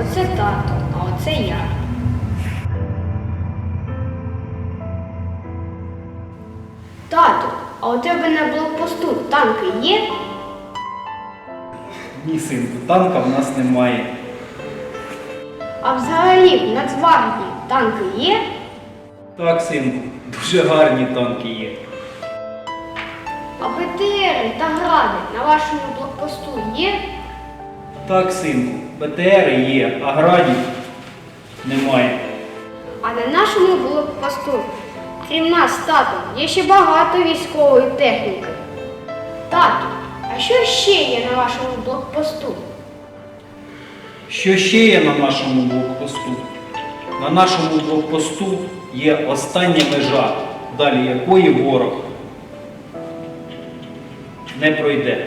Оце тато, а оце я. Тату, а у тебе на блокпосту танки є? Ні, синку, танка в нас немає. А взагалі в Нацгвардії танки є? Так, синку, дуже гарні танки є. А БТРи та гради на вашому блокпосту є? Так, синку, БТРи є, а градів немає. А на нашому блокпосту, крім нас, тату, є ще багато військової техніки. Тату, а що ще є на вашому блокпосту? Що ще є на нашому блокпосту? На нашому блокпосту є остання межа, далі якої ворог не пройде.